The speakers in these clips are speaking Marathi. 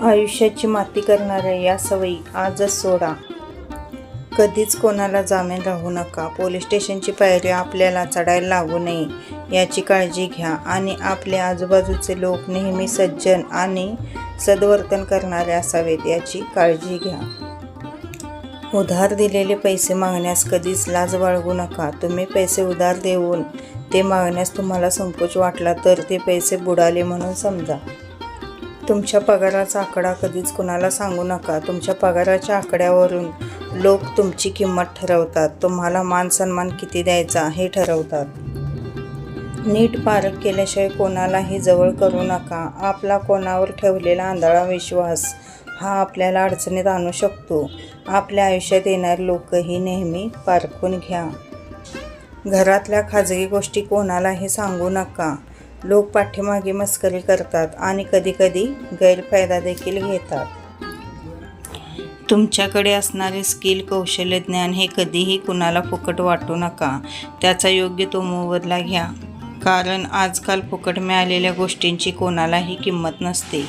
आयुष्याची माती करणाऱ्या या सवयी आजच सोडा. कधीच कोणाला जामीन राहू नका. पोलीस स्टेशनची पायरी आपल्याला चढायला लागू नये. याची काळजी घ्या आणि आपले आजूबाजूचे लोक नेहमी सज्जन आणि सद्वर्तन करणारे असावेत याची काळजी घ्या. उधार दिलेले पैसे मागण्यास कधीच लाज बाळगू नका. तुम्ही पैसे उधार देऊन ते मागण्यास तुम्हाला संकोच वाटला तर ते पैसे बुडाले म्हणून समजा. तुमच्या पगाराचा आकडा कधीच कुणाला सांगू नका. तुमच्या पगाराच्या आकड्यावरून लोक तुमची किंमत ठरवतात. तुम्हाला मान सन्मान किती द्यायचा हे ठरवतात. नीट पारख केल्याशिवाय कोणालाही जवळ करू नका. आपला कोणावर ठेवलेला आंधळा विश्वास हा आपल्याला अडचणीत आणू शकतो. आपल्या आयुष्यात येणारे लोकही नेहमी पारखून घ्या. घरातल्या खाजगी गोष्टी कोणालाही सांगू नका. लोक पाठीमागे मस्करी करतात आणि कधीकधी गैरफायदा देखील घेतात. तुमच्याकडे असणारे स्किल कौशल्य ज्ञान हे कधीही कुणाला फुकट वाटू नका. त्याचा योग्य तो मोबदला घ्या. कारण आजकाल फुकट मिळालेल्या गोष्टींची कोणालाही किंमत नसते.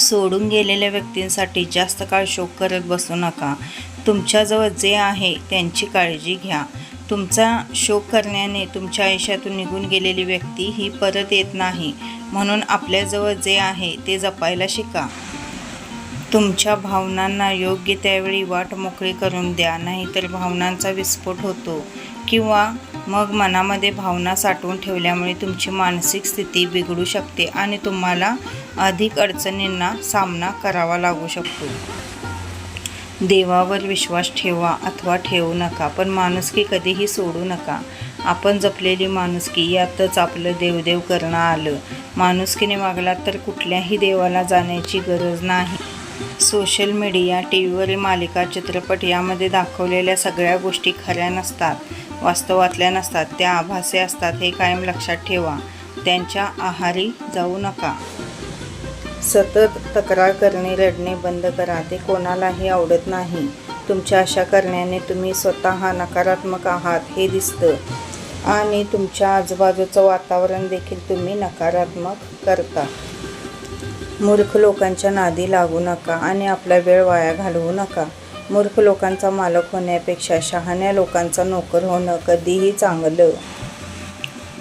सोडून गेलेल्या व्यक्तींसाठी जास्त काळ शोक करत बसू नका. तुमच्याजवळ जे आहे त्यांची काळजी घ्या. तुमचा शोक करण्याने तुमच्या आयुष्यातून निघून गेलेली व्यक्ती ही परत येत नाही. म्हणून आपल्याजवळ जे आहे ते जपायला शिका. तुमच्या भावनांना योग्य त्यावेळी वाट मोकळी करून द्या नाहीतर भावनांचा विस्फोट होतो. किंवा मग मनामध्ये भावना साठवून ठेवल्यामुळे तुमची मानसिक स्थिती बिघडू शकते आणि तुम्हाला अधिक अडचणींना सामना करावा लागू शकतो. देवावर विश्वास ठेवा अथवा ठेवू नका. पण माणुसकी कधीही सोडू नका. आपण जपलेली माणुसकी यातच आपलं देवदेव करणं आलं. माणुसकीने मागला तर कुठल्याही देवाला जाण्याची गरज नाही. सोशल मीडिया टी व्हीवरील मालिका चित्रपट यामध्ये दाखवलेल्या सगळ्या गोष्टी खऱ्या नसतात वास्तवातल्या नसतात. त्या आभासे असतात हे कायम लक्षात ठेवा. त्यांच्या आहारी जाऊ नका. सतत तक्रार करणे रडणे बंद करा. ते कोणालाही आवडत नाही. तुमच्या अशा करण्याने तुम्ही स्वतः नकारात्मक आहात हे दिसतं. आणि तुमच्या आजूबाजूचं वातावरण देखील तुम्ही नकारात्मक करता. मूर्ख लोकांच्या नादी लागू नका आणि आपला वेळ वाया घालवू नका. मूर्ख लोकांचा मालक होण्यापेक्षा शहाण्या लोकांचा नोकर होणं कधीही चांगलं.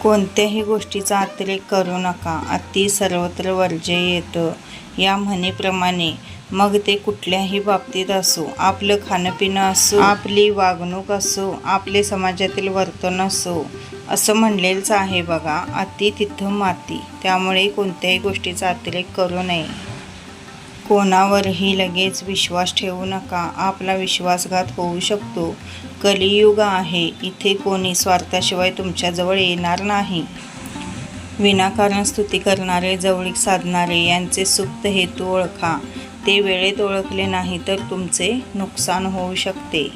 कोणत्याही गोष्टीचा अतिरेक करू नका. अति सर्वत्र वर्ज्य येतं. या म्हणीप्रमाणे मग ते कुठल्याही बाबतीत असो. आपलं खाणंपिणं असो आपली वागणूक असो आपले समाजातील वर्तन असो असं म्हणलेलंच आहे बघा. अति तिथं माती. त्यामुळे कोणत्याही गोष्टीचा अतिरेक करू नये. कोणावरही लगेच विश्वास ठेवू नका. आपला विश्वासघात होऊ शकतो. कलियुग आहे. इथे कोणी स्वार्थाशिवाय तुमच्याजवळ येणार नाही. विनाकारण स्तुती करणारे जवळीक साधणारे यांचे सुप्त हेतू ओळखा. ते वेळेत ओळखले नाही तर तुमचे नुकसान होऊ शकते.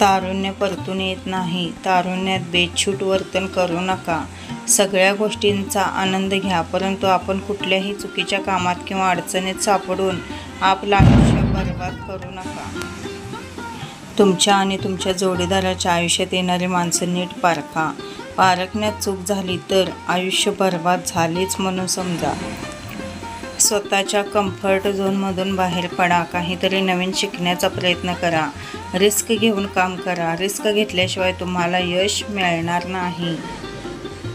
तारुण्य परतून येत नाही. तारुण्यात बेछूट वर्तन करू नका. सगळ्या गोष्टींचा आनंद घ्या परंतु आपण कुठल्याही चुकीच्या कामात किंवा अडचणीत सापडून आपलं आयुष्य बर्बाद करू नका. तुमच्या आणि तुमच्या जोडीदाराच्या आयुष्यात येणारी माणसं नीट पारखा. पारखण्यात चूक झाली तर आयुष्य बर्बाद झालीच म्हणून समजा. स्वतःच्या कम्फर्ट झोनमधून बाहेर पडा काहीतरी नवीन शिकण्याचा प्रयत्न करा. रिस्क घेऊन काम करा. रिस्क घेतल्याशिवाय तुम्हाला यश मिळणार नाही.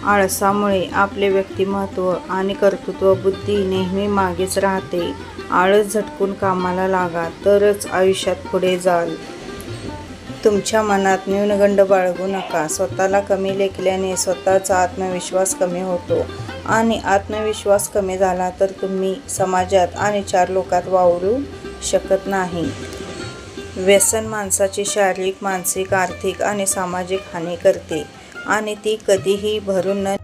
आळसामुळे आपले व्यक्तिमत्व आणि कर्तृत्व बुद्धी नेहमी मागेच राहते. आळस झटकून कामाला लागा तरच आयुष्यात पुढे जाल. तुमच्या मनात न्यूनगंड बाळगू नका. स्वतःला कमी लेखल्याने स्वतःचा आत्मविश्वास कमी होतो. आणि आत्मविश्वास कमी झाला तर तुम्ही समाजात आणि चार लोकात वावरू शकत नाही. व्यसन माणसाची शारीरिक मानसिक आर्थिक आणि सामाजिक हानी करते. आणि ती कधीही भरून न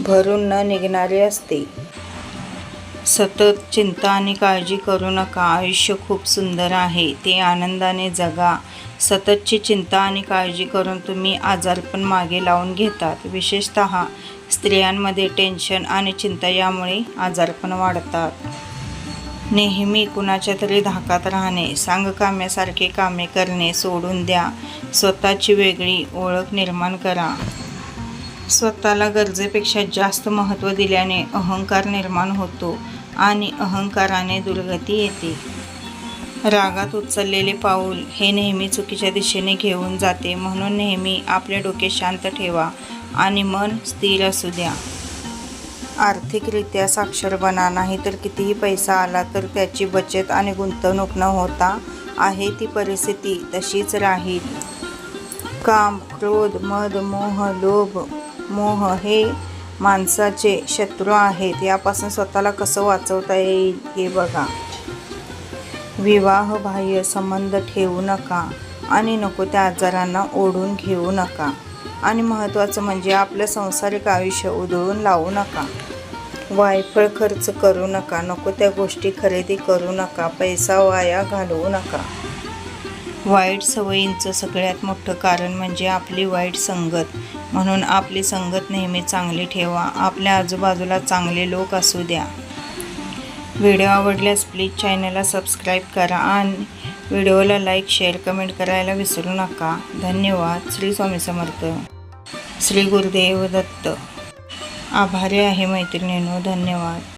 भरून न निघणारी असते. सतत चिंता आणि काळजी करू नका. आयुष्य खूप सुंदर आहे. ते आनंदाने जगा. सततची चिंता आणि काळजी करून तुम्ही आजारपण मागे लावून घेतात. विशेषत स्त्रियांमध्ये टेन्शन आणि चिंता यामुळे आजारपण वाढतात. नेहमी कुणाच्या तरी धाकात राहणे सांगकाम्यासारखे कामे करणे सोडून द्या. स्वतःची वेगळी ओळख निर्माण करा. स्वतःला गरजेपेक्षा जास्त महत्त्व दिल्याने अहंकार निर्माण होतो आणि अहंकाराने दुर्गती येते. रागात उचललेले पाऊल हे नेहमी चुकीच्या दिशेने घेऊन जाते म्हणून नेहमी आपले डोके शांत ठेवा आणि मन स्थिर असू द्या. आर्थिकरित्या साक्षर बना नाही तर कितीही पैसा आला तर त्याची बचत आणि गुंतवणूक न होता आहे ती परिस्थिती तशीच राहील. काम क्रोध मद मोह लोभ मोह हे माणसाचे शत्रू आहेत. यापासून स्वतःला कसं वाचवता येईल हे बघा. विवाह बाह्य संबंध ठेवू नका आणि नको त्या आजारांना ओढून घेऊ नका. आणि महत्त्वाचं म्हणजे आपलं संसारिक आयुष्य उधळून लावू नका. वायफळ खर्च करू नका. नको त्या गोष्टी खरेदी करू नका. पैसा वाया घालवू नका. वाईट सवयींचं सगळ्यात मोठं कारण म्हणजे आपली वाईट संगत. म्हणून आपली संगत नेहमी चांगली ठेवा. आपल्या आजूबाजूला चांगले लोक असू द्या. व्हिडिओ आवडल्यास प्लीज चॅनलला सबस्क्राईब करा आणि व्हिडिओला लाईक शेअर कमेंट करायला विसरू नका. धन्यवाद. श्री स्वामी समर्थ. श्री गुरुदेव दत्त. आभारी आहे मैत्रिणीनो. धन्यवाद.